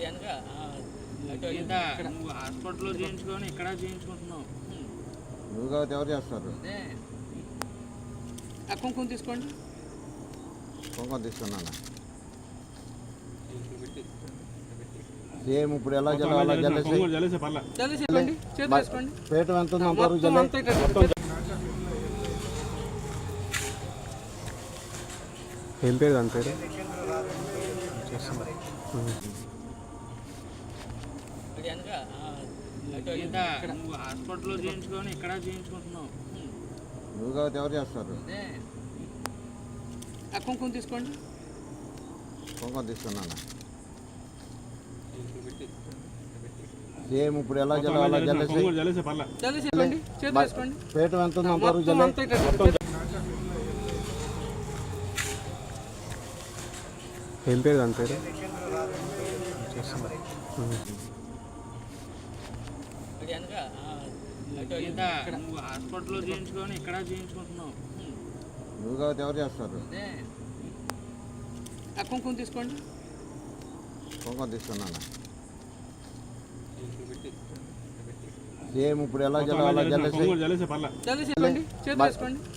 గీత నువ్వు హాస్పిటల్లో చేయించుకొని ఇక్కడ చేయించుకుంటున్నావు. నువ్వు కాబట్టి ఎవరు చేస్తారు? కుంకుమ తీసుకోండి. కుంకుమ తీసుకున్నాను? సేమ్ ఇప్పుడు ఎలా జల్లాలి జల్లేసి వేసుకోండి. పేట ఎంత ఉంది అంతవరకు మొత్తం జల్లి. అంతా ఇక్కడ ఏం పేరు దాని పేరు. హాస్పిటల్లో చేయించుకొని ఇక్కడ చేయించుకుంటున్నావు. నువ్వు కాబట్టి ఎవరు చేస్తారు? కుంకుమ తీసుకోండి. కుంకుమ తీసుకున్నాను? సేమ్ ఇప్పుడు ఎలా జల్లాలి జల్లేసి పేట ఎంత ఉంది అంతవరకు ఏం పేరు దాని పేరు? నువ్వు హాస్పిటల్లో చేయించుకొని ఇక్కడ చేయించుకుంటున్నావు. నువ్వు కాబట్టి ఎవరు చేస్తారు? కుంకుమ తీసుకోండి. కుంకుమ తీసుకున్నాను? సేమ్ ఇప్పుడు ఎలా జల్లాలి జల్లేసి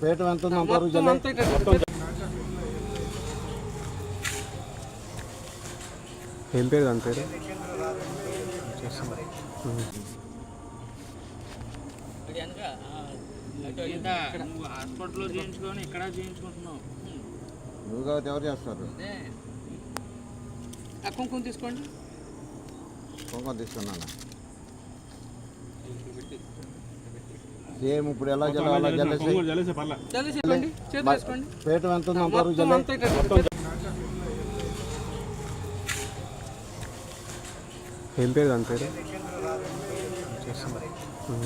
పేట ఎంత ఉంది అంతవరకు జల్లి ఏం పేరు దాని పేరు? గీత నువ్వు హాస్పిటల్లో చేయించుకొని ఇక్కడ చేయించుకుంటున్నావు. నువ్వు కాబట్టి ఎవరు చేస్తారు? కుంకుమ తీసుకోండి. కుంకుమ తీసుకున్నాను? సేమ్ ఇప్పుడు ఎలా జల్లాలి జల్లేసి పేట ఎంత అంతవరకు జల్లి ఏం పేరు దాని పేరు?